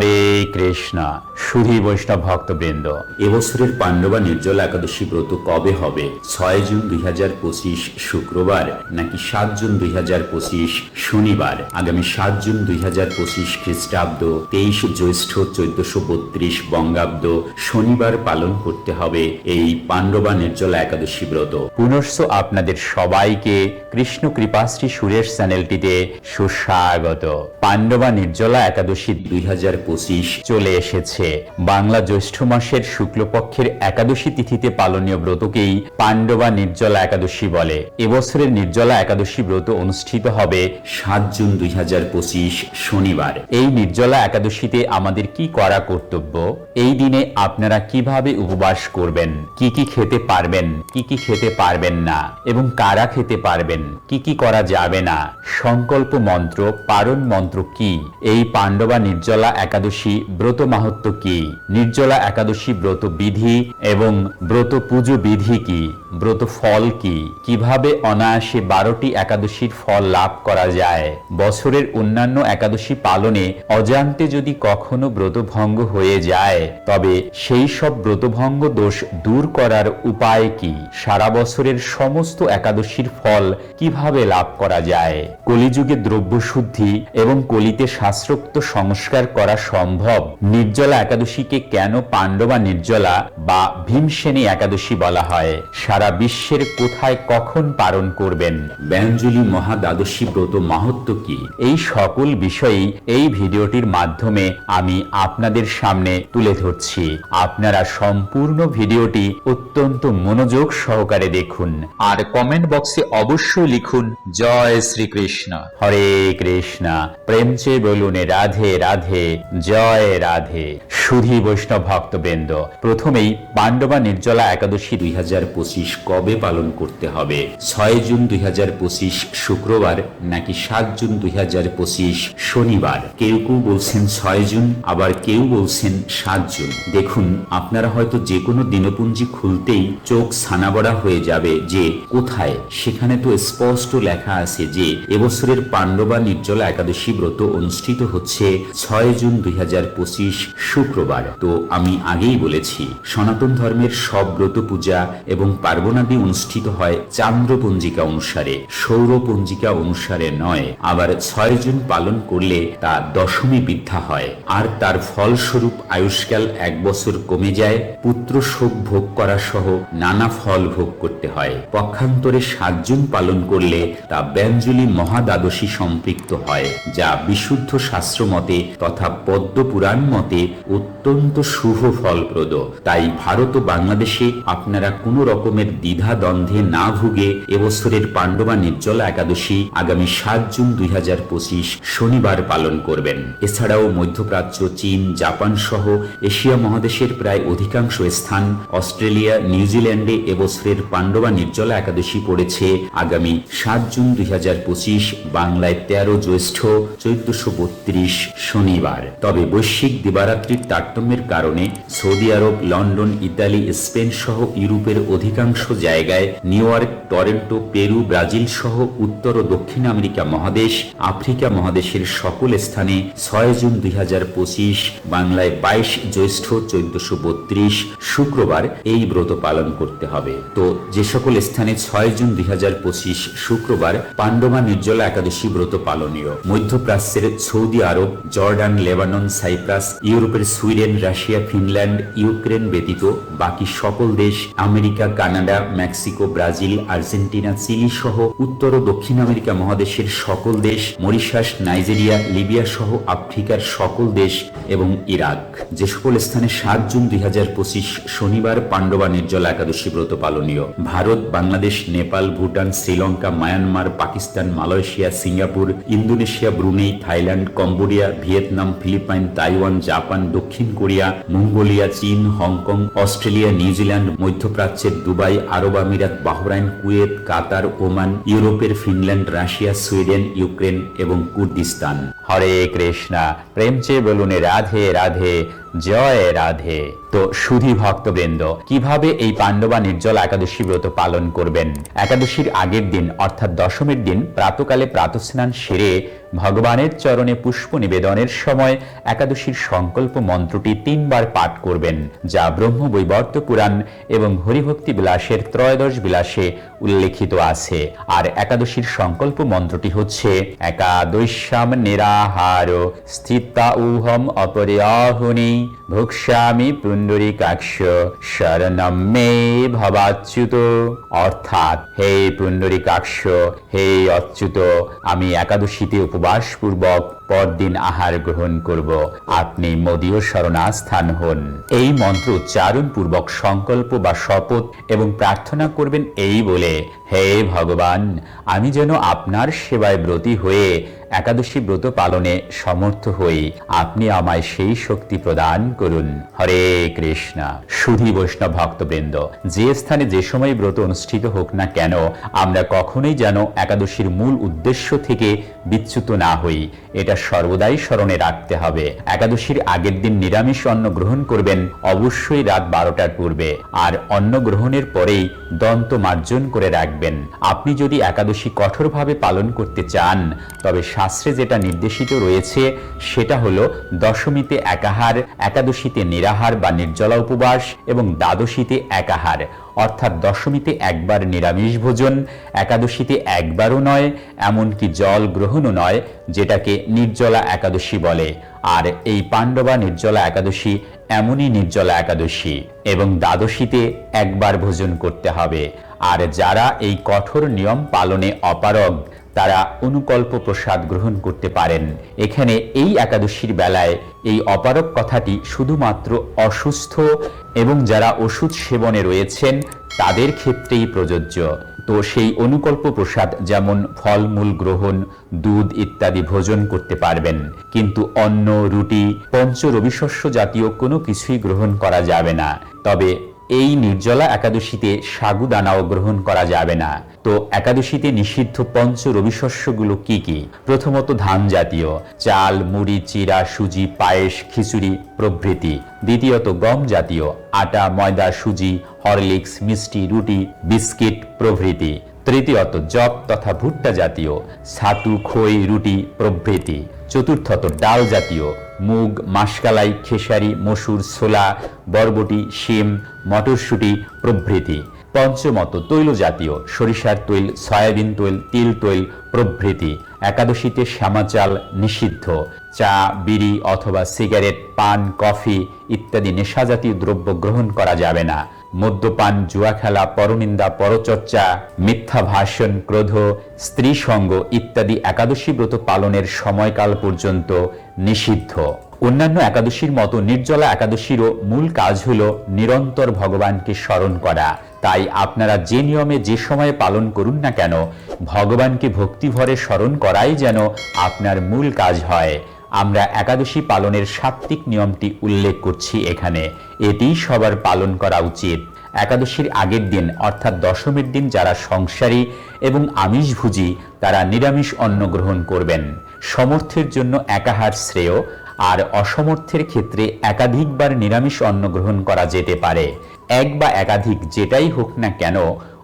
হরে কৃষ্ণ। সুধী বৈষ্ণব ভক্তবৃন্দ, এবছরের পাণ্ডবা নির্জলা একাদশী ব্রত কবে হবে? ছয় জুন দুই হাজার পঁচিশ শুক্রবার নাকি সাত জুন দুই হাজার পঁচিশ শনিবার? আগামী সাত জুন দুই হাজার পঁচিশ খ্রিস্টাব্দ তেইশ জ্যৈষ্ঠ চোদ্দশো বত্রিশ বঙ্গাব্দ শনিবার পালন করতে হবে এই পাণ্ডবা নির্জলা একাদশী ব্রত। পুনশ্চ আপনাদের সবাইকে কৃষ্ণ কৃপাশ্রী সুরেশ চ্যানেলটিতে সুস্বাগত। পাণ্ডবা নির্জলা একাদশী দুই হাজার পঁচিশ চলে এসেছে। বাংলা জ্যৈষ্ঠ মাসের শুক্লপক্ষের একাদশী তিথিতে পালনীয় ব্রতকেই পাণ্ডবা নির্জলা একাদশী বলে। এবছরের নির্জলা একাদশী ব্রত অনুষ্ঠিত হবে সাত জুন দুই হাজার পঁচিশ, শনিবার। এই নির্জলা একাদশীতে আমাদের কি করা কর্তব্য? এই দিনে আপনারা কীভাবে উপবাস করবেন? কি কি খেতে পারবেন? কি কি খেতে পারবেন না? এবং কারা খেতে পারবেন? কি কি করা যাবে না? সংকল্প মন্ত্র, পারণ মন্ত্র কি? এই পাণ্ডবা নির্জলা একাদশী ব্রত মাহাত্ম কি? নির্জলা একাদশী ব্রত বিধি এবং ব্রত পুজো বিধি কি? ব্রত ফল কি? কীভাবে অনায়াসে বারোটি একাদশীর ফল লাভ করা যায়? বছরের অন্যান্য একাদশী পালনে অজান্তে যদি কখনো ব্রতভঙ্গ হয়ে যায়, তবে সেই সব ব্রতভঙ্গ দোষ দূর করার উপায় কি? সারা বছরের সমস্ত একাদশীর ফল কীভাবে লাভ করা যায়? কলিযুগে দ্রব্য শুদ্ধি এবং কলিতে শাস্ত্রোক্ত সংস্কার করা সম্ভব? নির্জলা একাদশীকে কেন পাণ্ডবা নির্জলা বা ভীমসেনী একাদশী বলা হয়? সারা বিশ্বের কোথায় কখন পালন করবেন? ব্যঞ্জলি মহাদ্বাদশী ব্রত মাহাত্ম কি? এই সকল বিষয়েই এই ভিডিওটির মাধ্যমে আমি আপনাদের সামনে তুলে ধরছি। আপনারা সম্পূর্ণ ভিডিওটি অত্যন্ত মনোযোগ সহকারে দেখুন। আর কমেন্ট বক্সে অবশ্যই লিখুন জয় শ্রীকৃষ্ণ। হরে কৃষ্ণ। প্রেম চেয়ে বলুন রাধে রাধে, জয় রাধে। সুধী বৈষ্ণব ভক্তবৃন্দ, প্রথমেই পাণ্ডবা নির্জলা একাদশী দুই হাজার পঁচিশ কবে পালন করতে হবে? ছয় জুন দুই হাজার পঁচিশ শুক্রবার নাকি সাত জুন দুই হাজার পঁচিশ শনিবার? কেউ কেউ বলছেন ছয় জুন, আবার কেউ বলছেন সাত জুন। দেখুন, আপনারা হয়তো যে কোনো দিনপুঞ্জি খুলতেই চোখ ছানাবড়া হয়ে যাবে যে কোথায়? সেখানে তো স্পষ্ট লেখা আছে যে এবছরের পাণ্ডবা নির্জলা একাদশী ব্রত অনুষ্ঠিত হচ্ছে ছয় জুন দুই হাজার পঁচিশ শুক্রবার। তো আমি আগেই বলেছি, সনাতন ধর্মের সব ব্রত পূজা এবং পার্বণাদি অনুষ্ঠিত হয় চান্দ্র অনুসারে। সৌর অনুসারে নয়, আবার ছয় জুন পালন করলে তা দশমী বিদ্যা হয়। আর তার ফলস্বরূপ আয়ুষ্কাল এক বছর কমে যায়, পুত্র শোক ভোগ করা সহ নানা ফল ভোগ করতে হয়। পক্ষান্তরে সাত জুন পালন করলে তা ব্যঞ্জলি মহাদ্বাদশী সম্পৃক্ত হয়, যা বিশুদ্ধ শাস্ত্র মতে তথা পদ্ম পুরাণ মতে অত্যন্ত শুভ ফলপ্রদ। তাই ভারত ও বাংলাদেশে আপনারা কোনো রকমের দ্বিধা দ্বন্দ্বে না ভুগে এবছরের পাণ্ডবা নির্জলা একাদশী আগামী সাত জুন দুই হাজার পঁচিশ শনিবার পালন করবেন। এছাড়াও মধ্যপ্রাচ্য, চীন, জাপান সহ এশিয়া মহাদেশের প্রায় অধিকাংশ স্থান অস্ট্রেলিয়া, নিউজিল্যান্ডে এবছরের পাণ্ডবা নির্জলা একাদশী পড়েছে আগামী সাত জুন দুই হাজার পঁচিশ বাংলায় তেরো জ্যৈষ্ঠ চৈদ্দশো বত্রিশ শনিবার। তবে বৈশ্বিক দিবারাত্রির তারতম্যের কারণে Saudi Arab, London, Italy, Spain সহ ইউরোপের অধিকাংশ জায়গায় New York, Toronto, Peru, Brazil সহ উত্তর ও দক্ষিণ আমেরিকা মহাদেশ, আফ্রিকা মহাদেশের সকল স্থানে ছয় জুন দুই হাজার পঁচিশ, বাংলায় বাইশ জ্যৈষ্ঠ চোদ্দশো বত্রিশ শুক্রবার এই ব্রত পালন করতে হবে। তো যে সকল স্থানে ছয় জুন দুই হাজার পঁচিশ শুক্রবার পাণ্ডবা নির্জলা একাদশী ব্রত পালনীয়। মধ্যপ্রাচ্যের Saudi Arab, Jordan, Lebanon, Cyprus, ইউরোপের সুইডেন, রাশিয়া, ফিনল্যান্ড, ইউক্রেন ব্যতীত বাকি সকল দেশ America, Canada, Mexico, Brazil, Argentina, Chile সহ উত্তর ও দক্ষিণ আমেরিকা মহাদেশের সকল দেশ, মরিশাস, নাইজেরিয়া, লিবিয়া সহ আফ্রিকার সকল দেশ এবং ইরাক। যে সকল স্থানে সাত জুন দুই হাজার পঁচিশ শনিবার পাণ্ডবা নির্জলা একাদশী ব্রত পালনীয়। Bharat, Bangladesh, Nepal, Bhutan, Sri Lanka, Myanmar, Pakistan, Malaysia, Singapore, Indonesia Brunei Thailand, Cambodia, Vietnam, Philippine, Taiwan, Japan, দক্ষিণ কোরিয়া, মঙ্গোলিয়া, চীন, Hong Kong, Australia, New Zealand মধ্যপ্রাচ্যের দুবাই, আরব আমিরাত, বাহরাইন, কুয়েত, কাতার, ওমান, ইউরোপের ফিনল্যান্ড, রাশিয়া, সুইডেন, ইউক্রেন এবং Kurdistan. Hare Krishna, প্রেম চেয়ে বলুন, রাধে রাধে জয় রাধে। তো সুধী ভক্তবৃন্দ, কীভাবে এই পাণ্ডবা নির্জল একাদশী ব্রত পালন করবেন? একাদশীর আগের দিন, অর্থাৎ দশমীর দিন, প্রাতকালে প্রাতস্নান সেরে ভগবানের চরণে পুষ্প নিবেদনের সময় একাদশীর সংকল্প মন্ত্রটি তিনবার পাঠ করবেন, যা ব্রহ্ম বৈবর্ত পুরাণ এবং হরিভক্তি বিলাসের ত্রয়োদশ বিলাসে উল্লেখিত আছে। আর একাদশীর সংকল্প মন্ত্রটি হচ্ছে, একাদশ্যাম নিরাহার স্থিতা উহম অপরিয়াহুনি। money ভোক্ষ্যামি পুণ্ডরিকাক্ষ শরণম মে ভবাচ্যুত। অর্থাৎ, হে পুণ্ডরিকাক্ষ, হে অচ্যুত, আমি একাদশীতে উপবাস পূর্বক পরদিন আহার গ্রহণ করব। আপনি মোদীয় শরণাস্থান হন। এই মন্ত্র উচ্চারণ পূর্বক সংকল্প বা শপথ এবং প্রার্থনা করবেন এই বলে, হে ভগবান, আমি যেন আপনার সেবায় ব্রতী হয়ে একাদশী ব্রত পালনে সমর্থ হই। আপনি আমায় সেই শক্তি প্রদান করুন। হরে কৃষ্ণ। সুধী বৈষ্ণব ভক্তবৃন্দ, যে স্থানে যে সময় ব্রত অনুষ্ঠিত হোক না কেন, আমরা কখনোই যেন একাদশীর মূল উদ্দেশ্য থেকে বিচ্যুত না হই। এটা সর্বদাই স্মরণে রাখতে হবে। একাদশীর আগের দিন নিরামিষ অন্ন গ্রহণ করবেন অবশ্যই রাত বারোটার পূর্বে। আর অন্ন গ্রহণের পরেই দন্ত মার্জন করে রাখবেন। আপনি যদি একাদশী কঠোরভাবে পালন করতে চান, তবে শাস্ত্রে যেটা নির্দেশিত রয়েছে, সেটা হলো দশমীতে একাহার একাদশীতে নিরাহার বা নির্জলা উপবাস এবং দ্বাদশীতে একাহার, অর্থাৎ দশমীতে একবার নিরামিষ ভোজন, একাদশীতে একবারও নয়, এমনকি জল গ্রহণও নয়, যেটাকে নির্জলা একাদশী বলে। আর এই পাণ্ডবা নির্জলা একাদশী এমনই নির্জলা একাদশী এবং দ্বাদশীতে একবার ভোজন করতে হবে। আর যারা এই কঠোর নিয়ম পালনে অপারগ তারা অনুকল্প প্রসাদ গ্রহণ করতে পারেন। এখানে এই একাদশীর বেলায় এই অপারক কথাটি শুধুমাত্র অসুস্থ এবং যারা ওষুধ সেবনে রয়েছেন, তাদের ক্ষেত্রেই প্রযোজ্য। তো সেই অনুকল্প প্রসাদ যেমন ফলমূল গ্রহণ, দুধ ইত্যাদি ভোজন করতে পারবেন। কিন্তু অন্ন, রুটি পঞ্চ রবিশস্য জাতীয় কোনো কিছুই গ্রহণ করা যাবে না। তবে এই নির্জলা একাদশীতে সাগুদানাও গ্রহণ করা যাবে না। তো একাদশীতে নিষিদ্ধ পঞ্চ রবিশস্যগুলো কি কি? প্রথমত ধান জাতীয়, চাল, মুড়ি, চিরা, সুজি, পায়েস, খিচুড়ি, প্রভৃতি। দ্বিতীয়ত গম জাতীয়, আটা, ময়দা, সুজি, হরলিক্স, মিষ্টি, রুটি, বিস্কিট, প্রভৃতি। তৃতীয়ত জব তথা ভুট্টা জাতীয়, ছাতু, খই, রুটি, প্রভৃতি। চতুর্থত ডাল জাতীয় মুগ, মাসকালাই, খেসারি, মসুর, ছোলা, বরবটি, শিম, মটরশুঁটি প্রভৃতি। পঞ্চমত তৈল জাতীয় সরিষার তৈল, সয়াবিন তৈল, তিল তৈল প্রভৃতি। একাদশীতে শ্যামাচাল নিষিদ্ধ। চা, বিড়ি অথবা সিগারেট, পান, কফি ইত্যাদি নেশাজাতীয় দ্রব্য গ্রহণ করা যাবে না। মদ্যপান, জুয়া খেলা, পরনিন্দা, পরচর্চা, মিথ্যা ভাষণ, ক্রোধ, স্ত্রী সঙ্গ ইত্যাদি একাদশী ব্রত পালনের সময়কাল পর্যন্ত নিষিদ্ধ। অন্যান্য একাদশীর মতো নির্জলা একাদশীরও মূল কাজ হল নিরন্তর ভগবানকে স্মরণ করা। তাই আপনারা যে নিয়মে যে সময়ে পালন করুন না কেন, ভগবানকে ভক্তিভরে স্মরণ করাই যেন আপনার মূল কাজ হয়। আমরা একাদশী পালনের সাত্ত্বিক নিয়মটি উল্লেখ করছি এখানে। এটি সবার পালন করা উচিত। একাদশীর আগের দিন, অর্থাৎ দশমীর দিন যারা সংসারী এবং আমিষভুজি, তারা নিরামিষ অন্ন গ্রহণ করবেন। সমর্থের জন্য একাহার শ্রেয়, আর অসমর্থের ক্ষেত্রে একাধিকবার নিরামিষ অন্ন গ্রহণ করা যেতে পারে। এক বা একাধিক যেটাই হোক না কেন,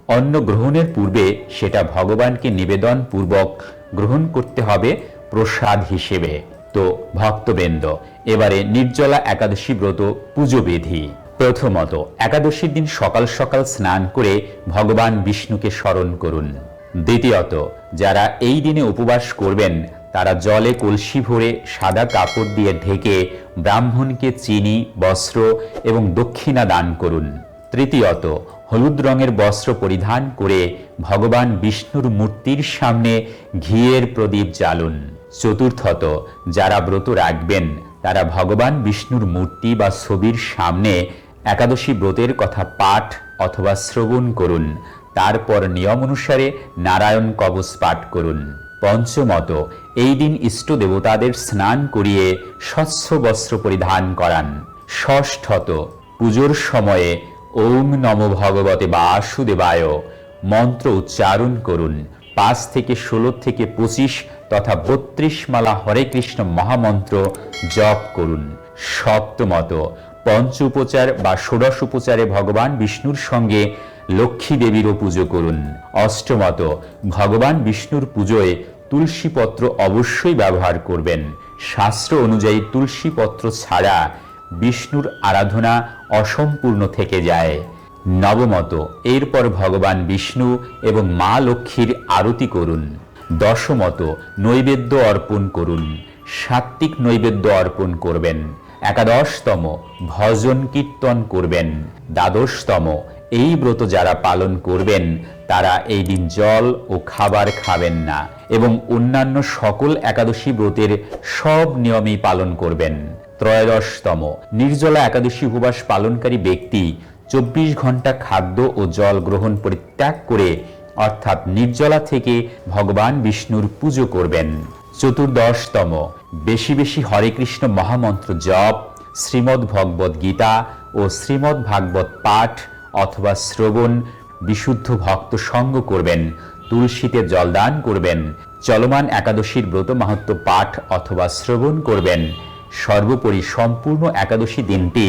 অন্ন গ্রহণের পূর্বে সেটা ভগবানকে নিবেদন পূর্বক গ্রহণ করতে হবে প্রসাদ হিসেবে। তো ভক্তবৃন্দ। এবারে নির্জলা একাদশী ব্রত পুজো বিধি প্রথমত, একাদশীর দিন সকাল সকাল স্নান করে ভগবান বিষ্ণুকে স্মরণ করুন। দ্বিতীয়ত, যারা এই দিনে উপবাস করবেন, তারা জলে কলসি ভরে সাদা কাপড় দিয়ে ঢেকে ব্রাহ্মণকে চিনি, বস্ত্র এবং দক্ষিণা দান করুন। তৃতীয়ত, হলুদ রঙের বস্ত্র পরিধান করে ভগবান বিষ্ণুর মূর্তির সামনে ঘিয়ের প্রদীপ জ্বালুন। চতুর্থত, যারা ব্রত রাখবেন, তারা ভগবান বিষ্ণুর মূর্তি বা ছবির সামনে একাদশী ব্রতের কথা পাঠ অথবা শ্রবণ করুন। তারপর নিয়ম অনুসারে নারায়ণ কবচ পাঠ করুন। পঞ্চমত, এই দিন ইষ্ট দেবতাদের স্নান করিয়ে স্বচ্ছ বস্ত্র পরিধান করান। ষষ্ঠত, পুজোর সময়ে ওম নম ভগবতে বাসুদেবায় মন্ত্র উচ্চারণ করুন। পাঁচ থেকে ষোলো থেকে পঁচিশ তথা বত্রিশ মালা হরে কৃষ্ণ মহামন্ত্র জপ করুন। সপ্তমত পঞ্চ উপচার বা ষোড়শ উপচারে ভগবান বিষ্ণুর সঙ্গে লক্ষ্মী দেবীরও পুজো করুন। অষ্টমত ভগবান বিষ্ণুর পুজোয় তুলসী পত্র অবশ্যই ব্যবহার করবেন। শাস্ত্র অনুযায়ী তুলসী পত্র ছাড়া বিষ্ণুর আরাধনা অসম্পূর্ণ থেকে যায়। নবমত এরপর ভগবান বিষ্ণু এবং মা লক্ষ্মীর আরতি করুন। দশমত নৈবেদ্য অর্পণ করুন। সাত্বিক নৈবেদ্য অর্পণ করবেন। একাদশতম ভজন কীর্তন করবেন। দ্বাদশতম এই ব্রত যারা পালন করবেন, তারা এই দিন জল ও খাবার খাবেন না এবং অন্যান্য সকল একাদশী ব্রতের সব নিয়মেই পালন করবেন। ত্রয়োদশতম নির্জলা একাদশী উপবাস পালনকারী ব্যক্তি চব্বিশ ঘণ্টা খাদ্য ও জল গ্রহণ পরিত্যাগ করে অর্থাৎ নির্জলা থেকে ভগবান বিষ্ণুর পুজো করবেন। চতুর্দশতম। বেশি বেশি হরে কৃষ্ণ মহামন্ত্র জপ, শ্রীমদ্ ভগবত গীতা ও শ্রীমদ্ ভাগবত পাঠ অথবা শ্রবণ বিশুদ্ধ ভক্ত সঙ্গ করবেন, তুলসীতে জলদান করবেন, চলমান একাদশীর ব্রত মাহাত্ম পাঠ অথবা শ্রবণ করবেন। সর্বোপরি সম্পূর্ণ একাদশী দিনটি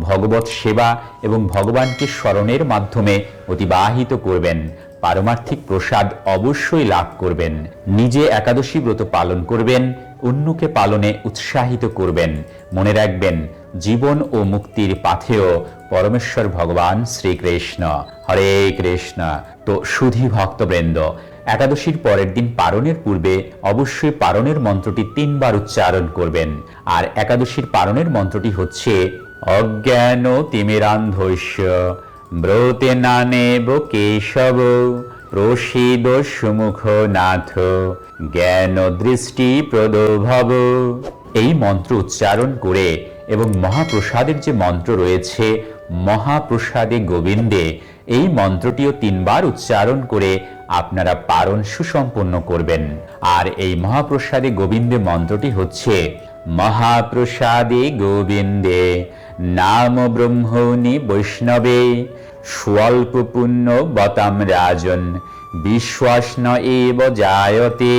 ভগবত সেবা এবং ভগবানকে স্মরণের মাধ্যমে অতিবাহিত করবেন। পারমার্থিক প্রসাদ অবশ্যই লাভ করবেন। নিজে একাদশী ব্রত পালন করবেন, অন্যকে পালনে উৎসাহিত করবেন। মনে রাখবেন, জীবন ও মুক্তির পাথেও পরমেশ্বর ভগবান শ্রীকৃষ্ণ। হরে কৃষ্ণ। তো সুধী ভক্তবৃন্দ, একাদশীর পরের দিন পারণের পূর্বে অবশ্যই পারণের মন্ত্রটি তিনবার উচ্চারণ করবেন। আর একাদশীর পারণের মন্ত্রটি হচ্ছে, অজ্ঞান তিমিরান্ধস্য। ব্রতে নানেব কেশব প্রসিদ সুমুখ নাথ, জ্ঞান দৃষ্টি প্রদভব। এই মন্ত্র উচ্চারণ করে এবং মহাপ্রসাদের যে মন্ত্র রয়েছে, মহাপ্রসাদে গোবিন্দে, এই মন্ত্রটিও তিনবার উচ্চারণ করে আপনারা পারণ সুসম্পন্ন করবেন। আর এই মহাপ্রসাদে গোবিন্দে মন্ত্রটি হচ্ছে মহাপ্রসাদে গোবিন্দে, নাম ব্রহ্মণি বৈষ্ণবে স্বল্প পুণ্য বতাম রাজন বিশ্বাস ন এব জায়তে।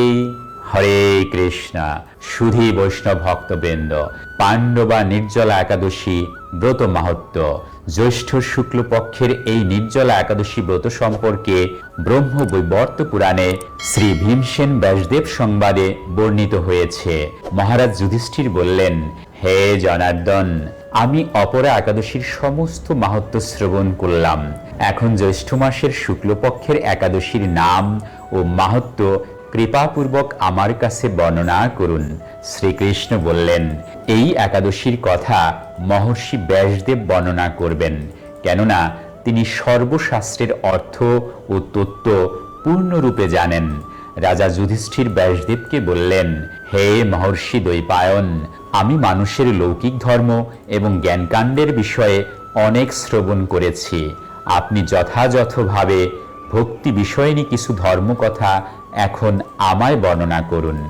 হরে কৃষ্ণ। সুধি বৈষ্ণব ভক্তবৃন্দ, পাণ্ডবা নির্জলা একাদশী ব্রত মাহাত্ম জ্যৈষ্ঠ শুক্লপক্ষের এই নির্জলা একাদশী ব্রত সম্পর্কে ব্রহ্ম বৈবর্ত পুরাণে শ্রী ভীমসেন ব্যাসদেব সংবাদে বর্ণিত হয়েছে। মহারাজ যুধিষ্ঠির বললেন, হে জনার্দন, আমি অপরা একাদশীর সমস্ত মাহাত্ম শ্রবণ করলাম। এখন জ্যৈষ্ঠ মাসের শুক্লপক্ষের একাদশীর নাম ও মাহাত্ম কৃপাপূর্বক আমার কাছে বর্ণনা করুন। শ্রীকৃষ্ণ বললেন, এই একাদশীর কথা মহর্ষি ব্যাসদেব বর্ণনা করবেন, কেননা তিনি সর্বশাস্ত্রের অর্থ ও তত্ত্ব পূর্ণরূপে জানেন। রাজা যুধিষ্ঠির ব্যাসদেবকে বললেন, হে মহর্ষি দৈপায়ন আমি মানুষের লৌকিক ধর্ম এবং জ্ঞানকাণ্ডের বিষয়ে অনেক শ্রবণ করেছি। আপনি যথাযথভাবে ভক্তি বিষয়নী কিছু ধর্মকথা এখন আমায় বর্ণনা করুন।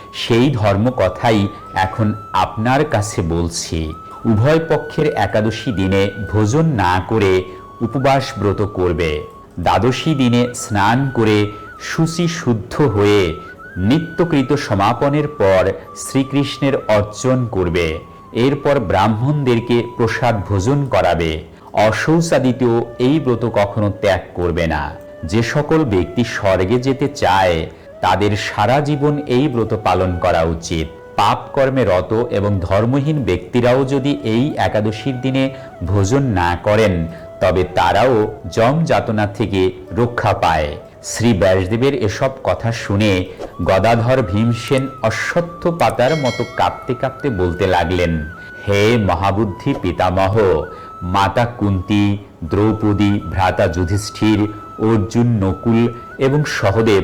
সেই ধর্ম কথাই এখন আপনার কাছে বলছি। উভয় পক্ষের একাদশী দিনে ভোজন না করে উপবাস ব্রত করবে। দ্বাদশী দিনে স্নান করে শুচি শুদ্ধ হয়ে নিত্যকৃত সমাপনের পর শ্রীকৃষ্ণের অর্জন করবে। এরপর ব্রাহ্মণদেরকে প্রসাদ ভোজন করাবে। অশৌচাদিতেও এই ব্রত কখনো ত্যাগ করবে না। যে সকল ব্যক্তি স্বর্গে যেতে চায় তাদের সারা জীবন এই ব্রত পালন করা উচিত। পাপ কর্মে রত এবং ধর্মহীন ব্যক্তিরাও যদি এই একাদশীর দিনে ভোজন না করেন, তবে তারাও জম যাতনা থেকে রক্ষা পায়। শ্রী ব্যাসদেবের এসব কথা শুনে গদাধর ভীমসেন অশ্বত্থ পাতার মতো কাঁপতে কাঁপতে বলতে লাগলেন, হে মহাবুদ্ধি পিতামহ, মাতা কুন্তি, দ্রৌপদী, ভ্রাতা যুধিষ্ঠির, অর্জুন নকুল এবং সহদেব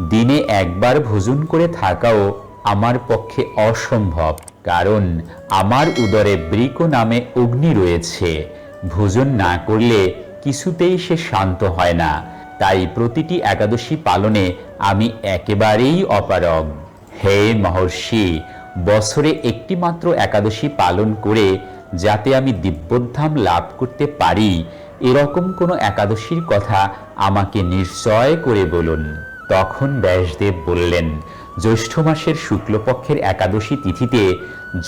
দিনে একবার ভোজন করে থাকাও আমার পক্ষে অসম্ভব, কারণ আমার উদরে বৃক নামে অগ্নি রয়েছে। ভোজন না করলে কিছুতেই সে শান্ত হয় না। তাই প্রতিটি একাদশী পালনে আমি একেবারেই অপারগ। হে মহর্ষি, বছরে একটি মাত্র একাদশী পালন করে যাতে আমি দিব্যধাম লাভ করতে পারি, এরকম কোনো একাদশীর কথা আমাকে নিশ্চয় করে বলুন। তখন ব্যাসদেব বললেন, জ্যৈষ্ঠ মাসের শুক্লপক্ষের একাদশী তিথিতে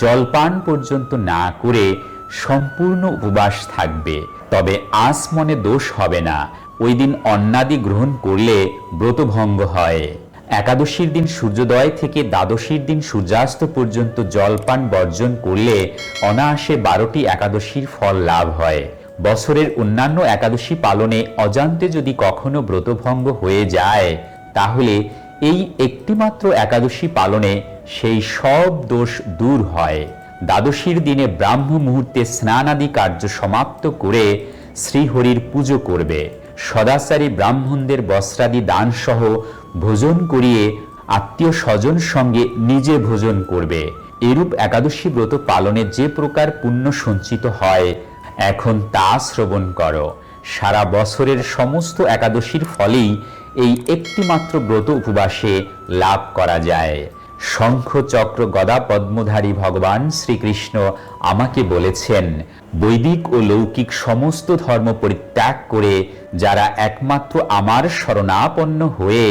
জলপান পর্যন্ত না করে সম্পূর্ণ উপবাস থাকবে। তবে আস মনে দোষ হবে না। ওই দিন অন্নাদি গ্রহণ করলে ব্রতভঙ্গ হয়। একাদশীর দিন সূর্যোদয় থেকে দ্বাদশীর দিন সূর্যাস্ত পর্যন্ত জলপান বর্জন করলে অনায়াসে বারোটি একাদশীর ফল লাভ হয়। বছরের অন্যান্য একাদশী পালনে অজান্তে যদি কখনো ব্রতভঙ্গ হয়ে যায় তাহলে এই একটিমাত্র একাদশী পালনে সেই সব দোষ দূর হয়। দ্বাদশীর দিনে ব্রাহ্ম মুহূর্তে স্নানাদি কার্য সমাপ্ত করে শ্রীহরির পুজো করবে। সদাচারী ব্রাহ্মণদের বস্ত্রাদি দানসহ ভোজন করিয়ে আত্মীয় স্বজন সঙ্গে নিজে ভোজন করবে। এরূপ একাদশী ব্রত পালনে যে প্রকার পুণ্য সঞ্চিত হয়, এখন তা শ্রবণ করো। সারা বছরের সমস্ত একাদশীর ফলেই এই একটিমাত্র ব্রত উপবাসে লাভ করা যায়। শঙ্খ চক্র গদা পদ্মধারী ভগবান শ্রীকৃষ্ণ আমাকে বলেছেন, বৈদিক ও লৌকিক সমস্ত ধর্ম পরিত্যাগ করে যারা একমাত্র আমার শরণাপন্ন হয়ে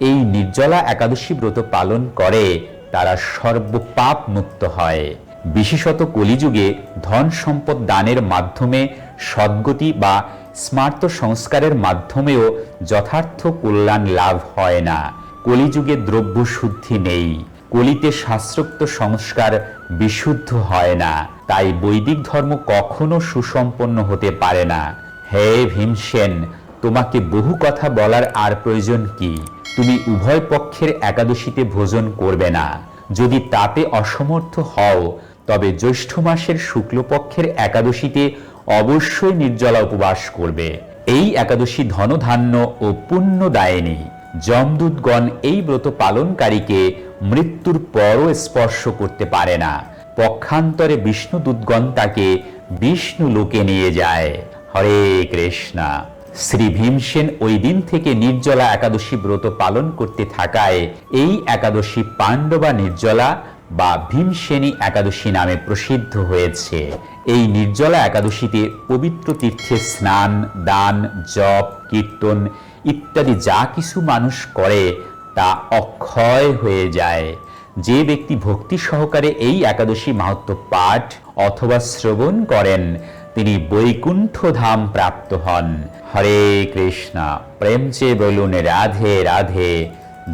এই নির্জলা একাদশী ব্রত পালন করে, তারা সর্বপাপ মুক্ত হয়। বিশেষত কলিযুগে ধন সম্পদ দানের মাধ্যমে সদ্গতি বা স্মার্ত সংস্কারের মাধ্যমেও যথার্থ কল্যাণ লাভ হয় না। কলিযুগে দ্রব্য শুদ্ধি নেই। কলিতে শাস্ত্রোক্ত সংস্কার বিশুদ্ধ হয় না। তাই বৈদিক ধর্ম কখনো সুসম্পন্ন হতে পারে না। হে ভীমসেন, তোমাকে বহু কথা বলার আর প্রয়োজন কি? তুমি উভয় পক্ষের একাদশীতে ভোজন করবে না। যদি তাতে অসমর্থ হও, তবে জ্যৈষ্ঠ মাসের শুক্লপক্ষের একাদশীতে অবশ্যই নির্জলা উপবাস করবে। এই একাদশী ধনধান্য ও পুণ্য দায়নি যমদূতগণ এই ব্রত পালনকারীকে মৃত্যুর পরও স্পর্শ করতে পারে না। পক্ষান্তরে বিষ্ণুদূতগণ তাকে বিষ্ণু লোকে নিয়ে যায়। হরে কৃষ্ণা। শ্রী ভীমসেন ওই দিন থেকে নির্জলা একাদশী ব্রত পালন করতে থাকায় এই একাদশী পাণ্ডবা নির্জলা বা ভীমসেনী একাদশী নামে প্রসিদ্ধ হয়েছে। এই নির্জলা একাদশীতে পবিত্র তীর্থে স্নান, দান, জপ, কীর্তন ইত্যাদি যা কিছু মানুষ করে তা অক্ষয় হয়ে যায়। যে ব্যক্তি ভক্তি সহকারে এই একাদশী মাহাত্ম পাঠ অথবা শ্রবণ করেন, তিনি বৈকুণ্ঠ ধাম প্রাপ্ত হন। হরে কৃষ্ণা, প্রেম চেয়ে বলুন, রাধে রাধে,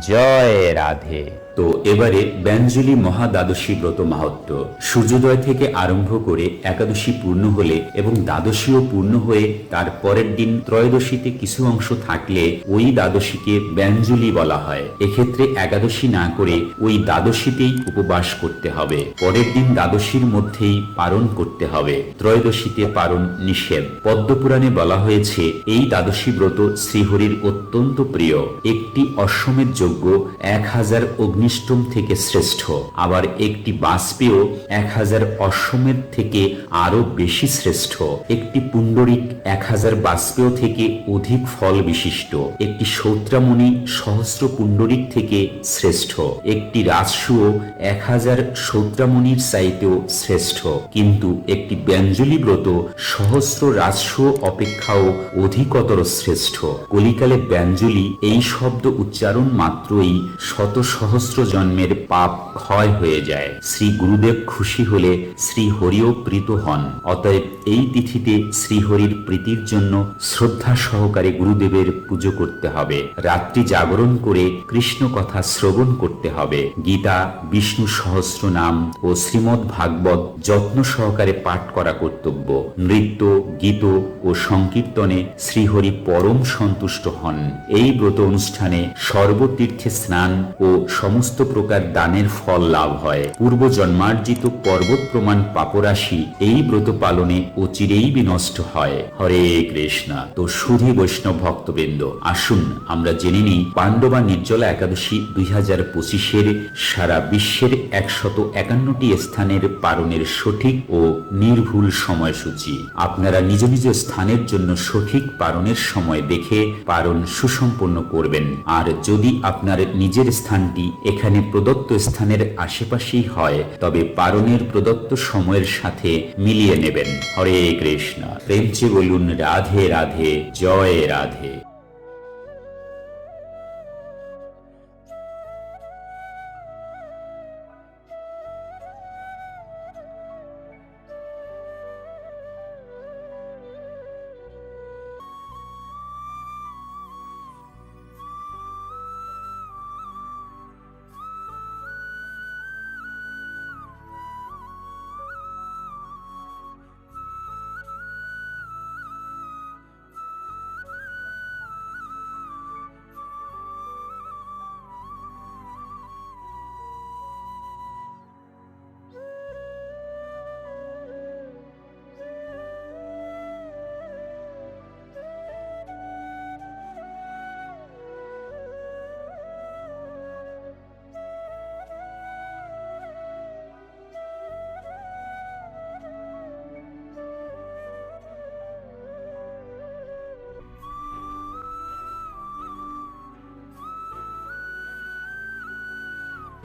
জয় রাধে। তো এবারে ব্যঞ্জলি মহাদ্বাদশী ব্রত মাহাত্ম। সূর্যোদয় থেকে আরম্ভ করে একাদশী পূর্ণ হলে এবং দ্বাদশীও পূর্ণ হয়ে তার পরের দিন ত্রয়োদশীতে কিছু অংশ থাকলে ওই দ্বাদশীকে ব্যঞ্জলি বলা হয়। এক্ষেত্রে একাদশী না করে ওই দ্বাদশীতেই উপবাস করতে হবে। পরের দিন দ্বাদশীর মধ্যেই পালন করতে হবে। ত্রয়োদশীতে পালন নিষেধ। পদ্মপুরাণে বলা হয়েছে, এই দ্বাদশী ব্রত শ্রীহরির অত্যন্ত প্রিয়। একটি অশ্বমেধ যজ্ঞ এক হাজার অগ্নিষ্টম থেকে শ্রেষ্ঠ। আবার একটি বাষ্পেও এক হাজার অশ্বমেধ থেকে আরও বেশি শ্রেষ্ঠ। একটি পুণ্ডরিক এক হাজার বাষ্পেয় থেকে অধিক ফল বিশিষ্ট। একটি সৌত্রামণি সহস্র পুণ্ডরিক থেকে শ্রেষ্ঠ। একটি রাজসুও এক হাজার সৌত্রামণির চাইতেও শ্রেষ্ঠ। কিন্তু একটি ব্যঞ্জলি ব্রত সহস্র রাজসুও অপেক্ষাও অধিকতর শ্রেষ্ঠ। কলিকালে ব্যঞ্জলি এই শব্দ উচ্চারণ মাত্রই শত সহস্র সহস্র জন্মের পাপ ক্ষয় হয়ে যায়। শ্রী গুরুদেব খুশি হলে শ্রী হরিও প্রীত হন। অতএব এই তিথিতে শ্রীহরির প্রীতির জন্য শ্রদ্ধা সহকারে গুরুদেবের পুজো করতে হবে। রাত্রি জাগরণ করে কৃষ্ণ কথা শ্রবণ করতে হবে। গীতা, বিষ্ণু সহস্র নাম ও শ্রীমৎ ভাগবত যত্ন সহকারে পাঠ করা কর্তব্য। নৃত্য, গীত ও সংকীর্তনে শ্রীহরি পরম সন্তুষ্ট হন। এই ব্রত অনুষ্ঠানে সর্বতীর্থে স্নান ও সমস্ত প্রকার দানের ফল লাভ হয়। পূর্ব জন্মার্জিত পর্বত প্রমাণ পাপরাশি এই ব্রত পালনে অচিরেই বিনষ্ট হয়। হরে কৃষ্ণ। তো সুধী বৈষ্ণব ভক্তবৃন্দ, আসুন আমরা জেনে নিই পাণ্ডবা নির্জলা একাদশী দুই হাজার পঁচিশের সারা বিশ্বের একশত একান্নটি স্থানের পালনের সঠিক ও নির্ভুল সময়সূচি। আপনারা নিজ নিজ স্থানের জন্য সঠিক পালনের সময় দেখে পালন সুসম্পন্ন করবেন। আর যদি আপনার নিজের স্থানটি এখানে প্রদত্ত স্থানের আশেপাশেই হয়, তবে পারণের প্রদত্ত সময়ের সাথে মিলিয়ে নেবেন। হরে কৃষ্ণ। প্রেমচে বলুন, রাধে রাধে, জয় রাধে।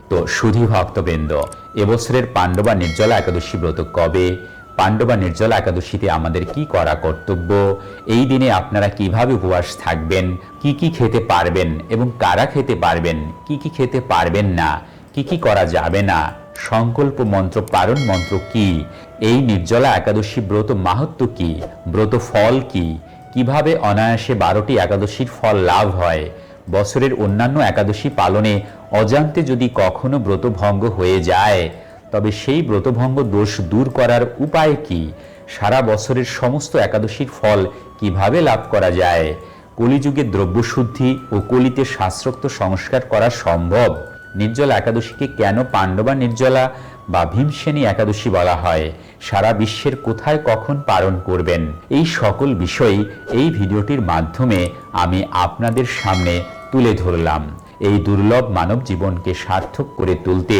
তো সুধী ভক্তবৃন্দ। এবছরের পাণ্ডবা নির্জলা একাদশী ব্রত কবে? পাণ্ডবা নির্জলা একাদশীতে আমাদের কি করা কর্তব্য? এই দিনে আপনারা কীভাবে উপবাস থাকবেন? কি কি খেতে পারবেন? এবং কারা খেতে পারবেন? কি কি খেতে পারবেন না? কি কি করা যাবে না? সংকল্প মন্ত্র, পারণ মন্ত্র কি? এই নির্জলা একাদশী ব্রত মাহাত্ম কি? ব্রত ফল কি? কীভাবে অনায়াসে বারোটি একাদশীর ফল লাভ হয়? বছরের অন্যান্য একাদশী পালনে অজান্তে যদি কখনো ব্রতভঙ্গ হয়ে যায়, তবে সেই ব্রতভঙ্গ দোষ দূর করার উপায় কি? সারা বছরের সমস্ত একাদশীর ফল কীভাবে লাভ করা যায়? কলিযুগে দ্রব্যশুদ্ধি ও কলিতে শাস্ত্রোক্ত সংস্কার করা সম্ভব? নির্জলা একাদশীকে কেন পাণ্ডবা নির্জলা বা ভীমসেনী একাদশী বলা হয়, সারা বিশ্বের কোথায় কখন পালন করবেন? এই সকল বিষয় এই ভিডিওটির মাধ্যমে আমি আপনাদের সামনে তুলে ধরলাম। এই দুর্লভ মানব জীবনকে সার্থক করে তুলতে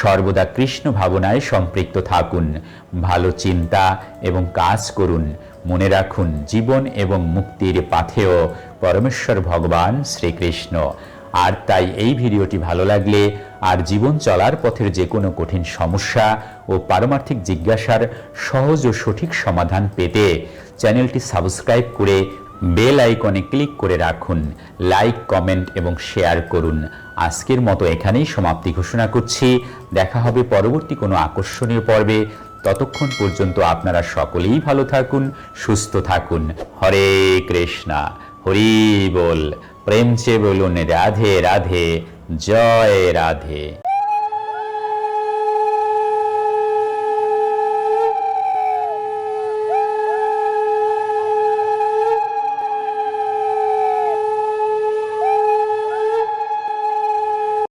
সর্বদা কৃষ্ণ ভাবনায় সম্পৃক্ত থাকুন, ভালো চিন্তা এবং কাজ করুন, মনে রাখুন জীবন এবং মুক্তির পাথেও পরমেশ্বর ভগবান শ্রীকৃষ্ণ। আর তাই এই ভিডিওটি ভালো লাগলে আর জীবন চলার পথের যে কোনো কঠিন সমস্যা ও পারমার্থিক জিজ্ঞাসার সহজ ও সঠিক সমাধান পেতে চ্যানেলটি সাবস্ক্রাইব করে বেল আইকনে ক্লিক করে রাখুন, লাইক, কমেন্ট এবং শেয়ার করুন। আজকের মতো এখানেই সমাপ্তি ঘোষণা করছি। দেখা হবে পরবর্তী কোনো আকর্ষণীয় পর্বে। ততক্ষণ পর্যন্ত আপনারা সকলেই ভালো থাকুন, সুস্থ থাকুন। হরে কৃষ্ণা। হরি বল। প্রেম চে বলুন রাধে রাধে জয় রাধে।